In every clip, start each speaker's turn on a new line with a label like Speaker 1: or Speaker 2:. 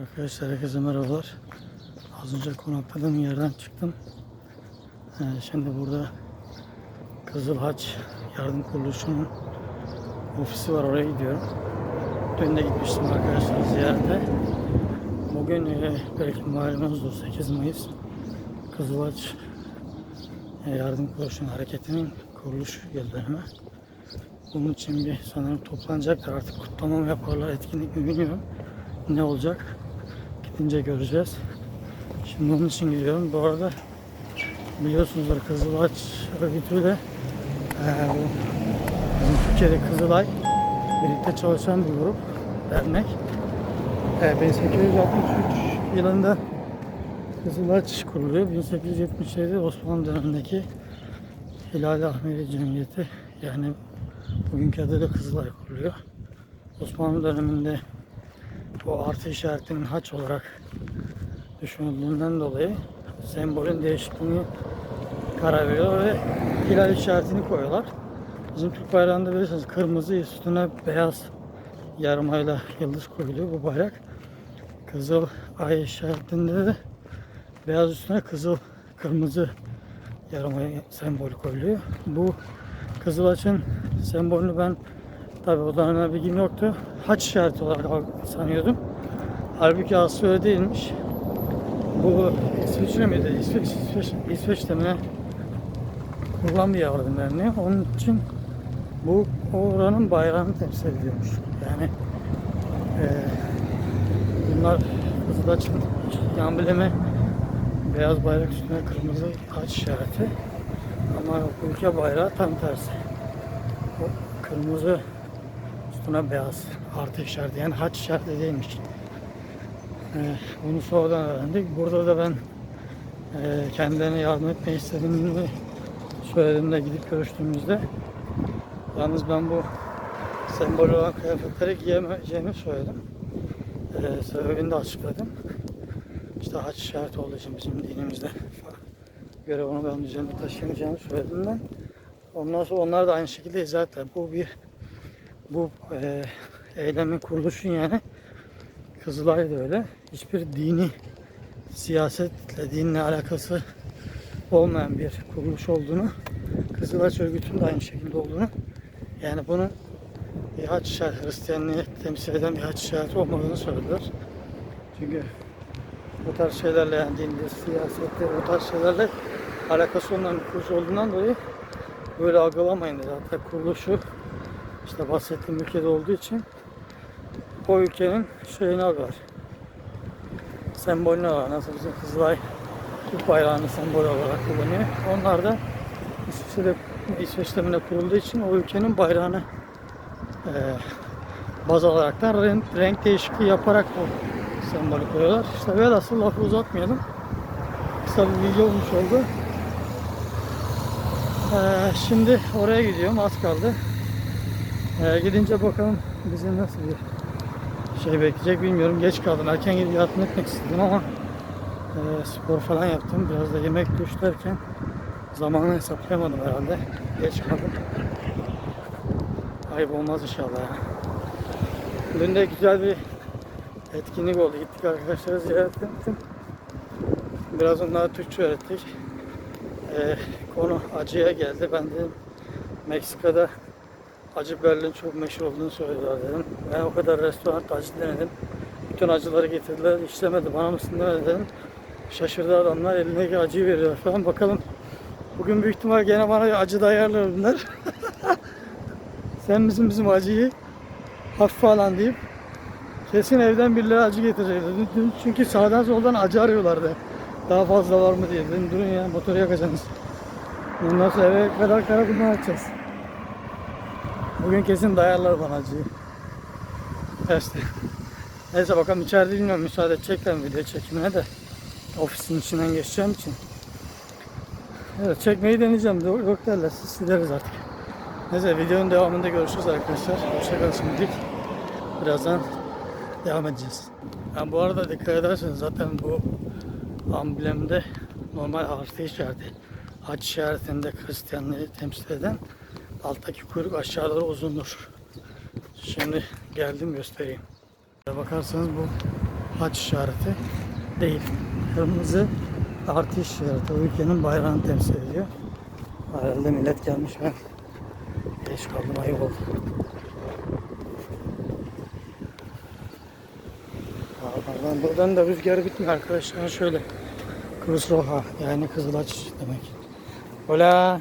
Speaker 1: Arkadaşlar herkese merhabalar. Az önce konakladığım yerden çıktım. Ee, şimdi burada Kızıl Haç Yardım Kuruluşu'nun ofisi var oraya gidiyorum. Dün de gitmiştim arkadaşlar ziyarete. Bugün e, belki malumunuzdur 8 Mayıs Kızıl Haç e, Yardım Kuruluşu'nun hareketinin kuruluş yıl dönümü. Bunun için bir sanırım toplanacaklar artık kutlama yaparlar etkinlik mi bilmiyorum. Ne olacak? Gidince göreceğiz. Şimdi onun için gidiyorum. Bu arada biliyorsunuzdur Kızılaç örgütüyle bu bizim Türkiye'de Kızılay birlikte çalışan bir grup, dernek. Eee 1863 yılında Kızılaç kuruluyor. 1877 Osmanlı dönemindeki Hilal Ahmedi Cemiyeti yani bugünkü adıyla Kızılay kuruluyor. Osmanlı döneminde o artı işaretinin haç olarak düşünüldüğünden dolayı sembolün değişikliğini karar veriyorlar ve hilal işaretini koyuyorlar. Bizim Türk bayrağında bilirsiniz kırmızı üstüne beyaz yarmayla yıldız koyuluyor bu bayrak. Kızıl ay işaretinde de beyaz üstüne kızıl kırmızı yarama sembolü koyuluyor. Bu kızıl açın sembolünü ben tabi o dönemde bilgim yoktu. Haç işareti olarak sanıyordum. Halbuki aslı öyle değilmiş. Bu İsviçre miydi? İsveç, İsveç, İsveç'te mi ne? Kurulan bir yardım derneği. Onun için bu oranın bayrağını temsil ediyormuş. Yani eee bunlar Kızılaç'ın amblemi beyaz bayrak üstüne kırmızı haç işareti. Ama ülke bayrağı tam tersi. O kırmızı üstüne beyaz artı işareti yani haç işareti değilmiş. Ee, bunu sonradan öğrendik. Burada da ben e, kendilerine yardım etmeyi istediğimi söylediğimde gidip görüştüğümüzde yalnız ben bu sembol olan kıyafetleri giyemeyeceğimi söyledim. Ee, sebebini de açıkladım. İşte haç işareti olduğu için bizim dinimizde göre onu ben üzerinde taşıyamayacağımı söyledim ben. Ondan sonra onlar da aynı şekilde ettiler. Bu bir bu e, eylemin kuruluşun yani Kızılay da öyle. Hiçbir dini siyasetle, dinle alakası olmayan bir kuruluş olduğunu, Kızılay örgütünün de aynı şekilde olduğunu, yani bunun bir haç işareti, Hristiyanlığı temsil eden bir haç işareti olmadığını söylediler. Çünkü bu tarz şeylerle yani dinle, siyasetle, bu tarz şeylerle alakası olmayan bir kuruluş olduğundan dolayı böyle algılamayın dedi. Hatta kuruluşu işte bahsettiğim ülkede olduğu için o ülkenin şeyini alıyorlar. Sembolünü alıyorlar. Nasıl bizim Kızılay Türk bayrağını sembol olarak kullanıyor. Onlar da İsviçre'de İsveç'te kurulduğu için o ülkenin bayrağını e, baz alaraktan renk, renk değişikliği yaparak o sembolü koyuyorlar. İşte velhasıl lafı uzatmayalım. Kısa bir video olmuş oldu. Ee, şimdi oraya gidiyorum. Az kaldı. Ee, gidince bakalım bizi nasıl bir şey bekleyecek bilmiyorum. Geç kaldım. Erken gidip yardım etmek istedim ama e, spor falan yaptım. Biraz da yemek duş derken zamanı hesaplayamadım herhalde. Geç kaldım. Ayıp olmaz inşallah ya. Dün de güzel bir etkinlik oldu. Gittik arkadaşları ziyaret ettim. Biraz onlara Türkçe öğrettik. Ee, konu acıya geldi. Ben dedim Meksika'da acı biberlerin çok meşhur olduğunu söylediler dedim. Ben o kadar restoranda acı denedim. Bütün acıları getirdiler. işlemedi. Bana mısın demedi dedim. Şaşırdı adamlar. Elindeki acıyı veriyor falan. Bakalım. Bugün büyük ihtimal gene bana acı da ayarlar bunlar. Sen bizim bizim acıyı hafif falan deyip kesin evden birileri acı getirecek Çünkü sağdan soldan acı arıyorlardı. Daha fazla var mı diye dedim. Durun ya motoru yakacaksınız. Ondan sonra eve kadar karakuldan açacağız. Bugün kesin dayarlar bana acıyı. İşte. Neyse bakalım içeride bilmiyorum müsaade edecekler video çekimine de. Ofisin içinden geçeceğim için. Evet çekmeyi deneyeceğim. Yok derler siz sileriz artık. Neyse videonun devamında görüşürüz arkadaşlar. Hoşçakalın şimdilik. Birazdan devam edeceğiz. Yani bu arada dikkat ederseniz zaten bu amblemde normal artı işareti. Haç işaretinde Hristiyanlığı temsil eden alttaki kuyruk aşağıları uzundur. Şimdi geldim göstereyim. Bakarsanız bu haç işareti değil. Kırmızı artı işareti. O ülkenin bayrağını temsil ediyor. Herhalde millet gelmiş ben geç kaldım ayıp oldu. Buradan, buradan da rüzgar bitmiyor arkadaşlar. Şöyle Cruz Roja yani Kızılaç demek. Hola.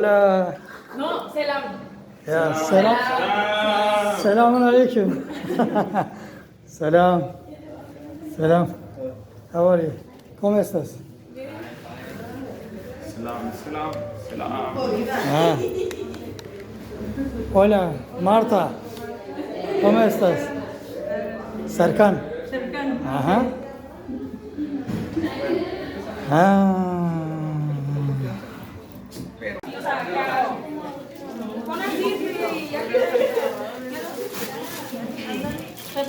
Speaker 1: Hola.
Speaker 2: No, selam.
Speaker 1: Ya selam. Selamun aleyküm. selam. Selam. How are you? ¿Cómo estás?
Speaker 3: Selam, selam, selam.
Speaker 1: Ah. Hola, Marta. ¿Cómo estás? Serkan.
Speaker 2: Serkan.
Speaker 1: Ajá. Ah.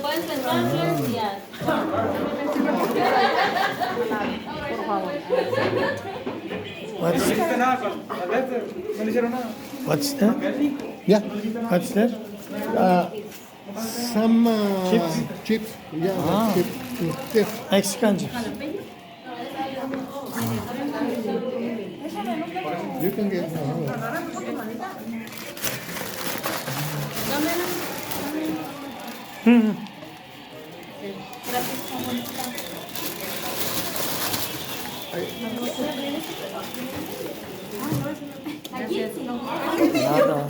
Speaker 4: yes. Ah.
Speaker 1: What's what's that?
Speaker 5: Yeah,
Speaker 1: what's that?
Speaker 5: Ah, uh, some uh,
Speaker 1: chips.
Speaker 5: Chips. Yeah,
Speaker 1: ah.
Speaker 5: chips.
Speaker 1: Mexican chips.
Speaker 5: You can get. Hmm.
Speaker 1: Nada.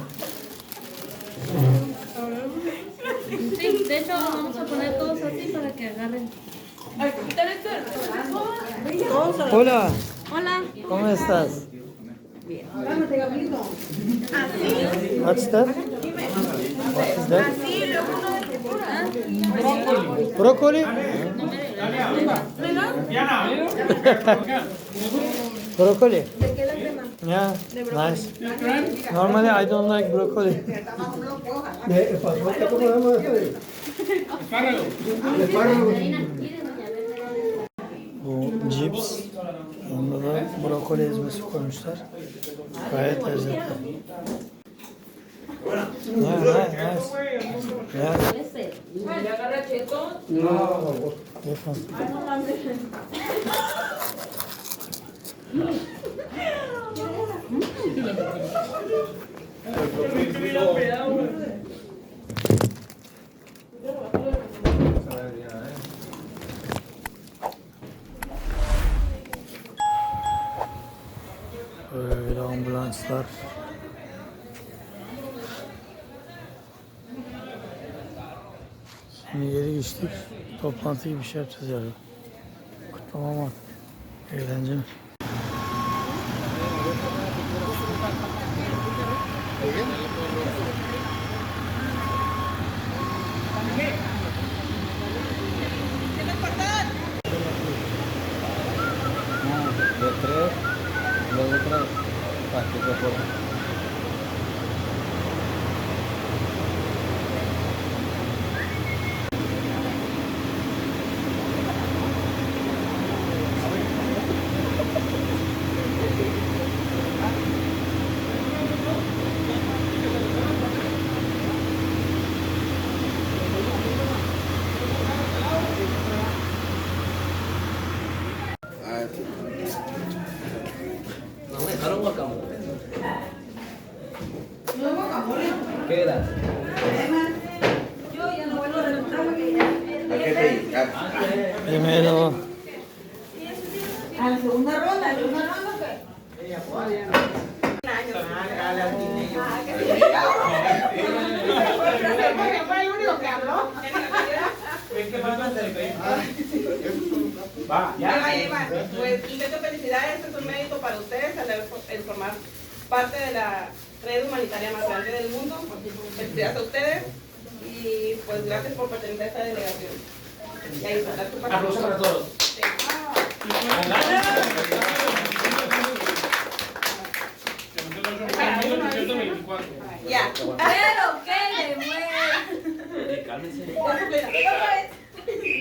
Speaker 4: Sí, de hecho vamos a poner todos así para que agarren.
Speaker 1: Hola,
Speaker 4: Hola.
Speaker 1: ¿cómo estás? What's that? What is that? Broccoli? broccoli? Yeah, nice. Normally I don't like broccoli. Bu cips. Yanında da brokoli ezmesi koymuşlar. Gayet lezzetli. Yeah, nice, nice. Yeah. Different. Böyle ambulanslar. Şimdi geri geçtik. Toplantı gibi bir şey yapacağız yani. Kutlama ama eğlence mi?
Speaker 6: tres,
Speaker 3: Va, ya.
Speaker 7: Pues intento felicidades, este es un mérito para ustedes al formar parte de la red humanitaria más grande del mundo. Felicidades a ustedes y pues gracias por pertenecer a esta delegación. Y
Speaker 3: Aplausos para todos.
Speaker 7: Sí. Ya.
Speaker 4: Pero que le mueve.
Speaker 6: Cálmense.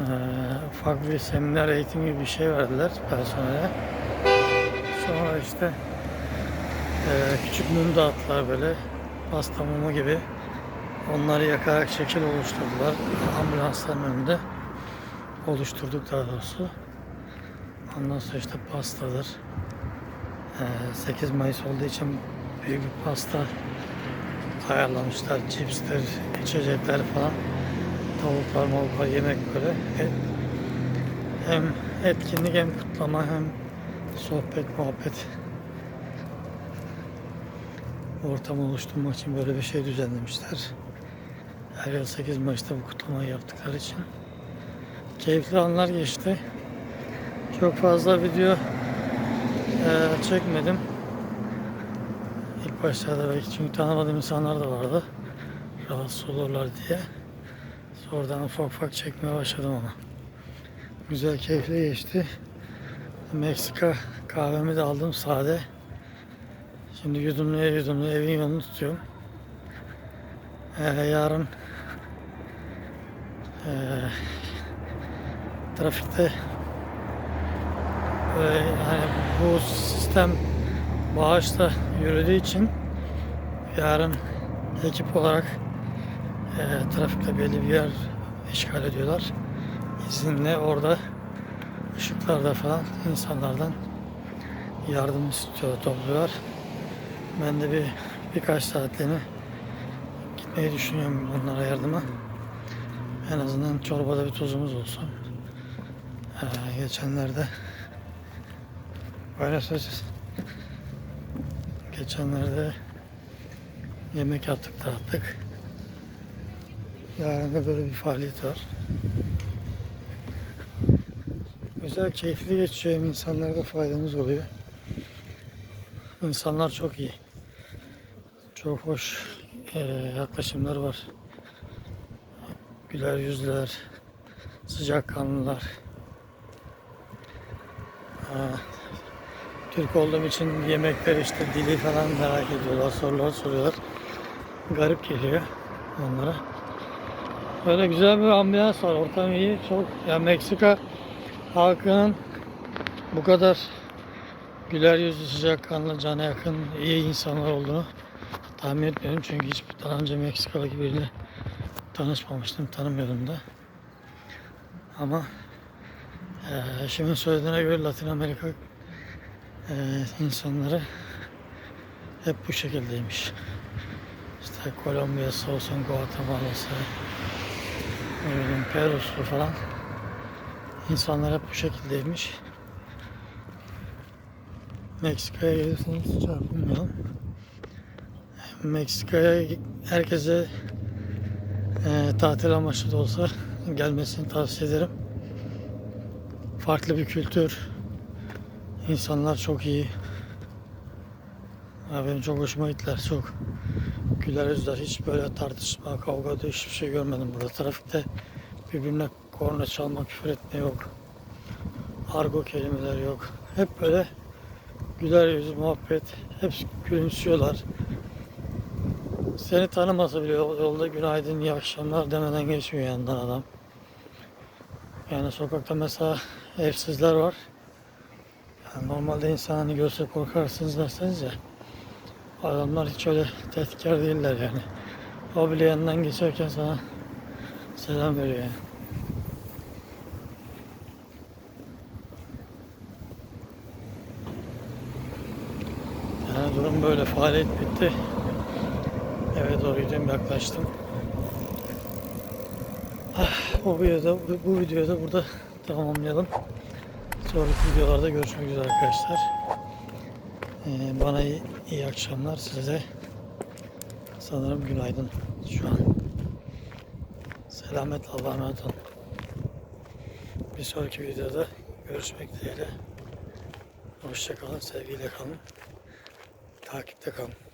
Speaker 1: Eee, ufak bir seminer eğitim gibi bir şey verdiler personele. Sonra işte eee, küçük mum dağıttılar böyle pasta mumu gibi. Onları yakarak şekil oluşturdular. Ambulansların önünde oluşturduk daha doğrusu. Ondan sonra işte pastadır. Eee, 8 Mayıs olduğu için büyük bir pasta ayarlamışlar. Cipsler, içecekler falan. Tavuklar, mavuklar, yemek böyle. Hem, etkinlik hem kutlama hem sohbet, muhabbet ortamı oluşturmak için böyle bir şey düzenlemişler. Her yıl 8 Mayıs'ta bu kutlamayı yaptıkları için. Keyifli anlar geçti. Çok fazla video eee, çekmedim. İlk başlarda belki çünkü tanımadığım insanlar da vardı. Rahatsız olurlar diye. Sonradan ufak ufak çekmeye başladım ama. Güzel, keyifli geçti. Meksika kahvemi de aldım sade. Şimdi yudumluya yudumluya evin yolunu tutuyorum. Ee, yarın ee, trafikte ee, yani bu sistem bağışla yürüdüğü için yarın ekip olarak e, trafikte belli bir yer işgal ediyorlar. İzinle orada ışıklarda falan insanlardan yardım istiyor, topluyorlar. Ben de bir birkaç saatliğine gitmeyi düşünüyorum onlara yardıma. En azından çorbada bir tuzumuz olsun. Ee, geçenlerde paylaşacağız. Geçenlerde yemek yaptık dağıttık. Yarın da böyle bir faaliyet var. Güzel, keyifli geçiyor. Hem insanlara da faydamız oluyor. İnsanlar çok iyi. Çok hoş eee, yaklaşımlar var. Güler yüzler, sıcakkanlılar. Aa, Türk olduğum için yemekler işte dili falan merak ediyorlar, sorular soruyorlar. Garip geliyor onlara. Böyle güzel bir ambiyans var, ortam iyi. Çok ya Meksika halkının bu kadar güler yüzlü, sıcakkanlı, cana yakın, iyi insanlar olduğunu tahmin etmiyorum. Çünkü hiç daha önce Meksikalı gibi biriyle tanışmamıştım, tanımıyordum da. Ama eee eşimin söylediğine göre Latin Amerika eee, insanları hep bu şekildeymiş. İşte Kolombiya'sı olsun, Guatemala'sı, ne bileyim Peru'su falan. İnsanlar hep bu şekildeymiş. Meksika'ya gelirseniz çarpılmayalım. Meksika'ya herkese eee tatil amaçlı da olsa gelmesini tavsiye ederim. Farklı bir kültür, İnsanlar çok iyi. Ya benim çok hoşuma gittiler. Çok güler yüzler. Hiç böyle tartışma, kavga hiçbir şey görmedim burada. Trafikte birbirine korna çalma, küfür etme yok. Argo kelimeler yok. Hep böyle güler yüz, muhabbet. Hep gülümsüyorlar. Seni tanımasa bile yol- yolda günaydın, iyi akşamlar demeden geçmiyor yanından adam. Yani sokakta mesela evsizler var. Yani normalde insan hani görse korkarsınız derseniz ya. Adamlar hiç öyle tehditkar değiller yani. O bile yanından geçerken sana selam veriyor yani. Yani durum böyle. Faaliyet bitti. Eve doğru gidiyorum yaklaştım. Ah, bu videoda, bu, bu videoyu da burada tamamlayalım. Sonraki videolarda görüşmek üzere arkadaşlar. Ee, bana iyi, iyi akşamlar. Size sanırım günaydın şu an. Selametle Allah'a emanet olun. Bir sonraki videoda görüşmek dileğiyle. Hoşçakalın, sevgiyle kalın. Takipte kalın.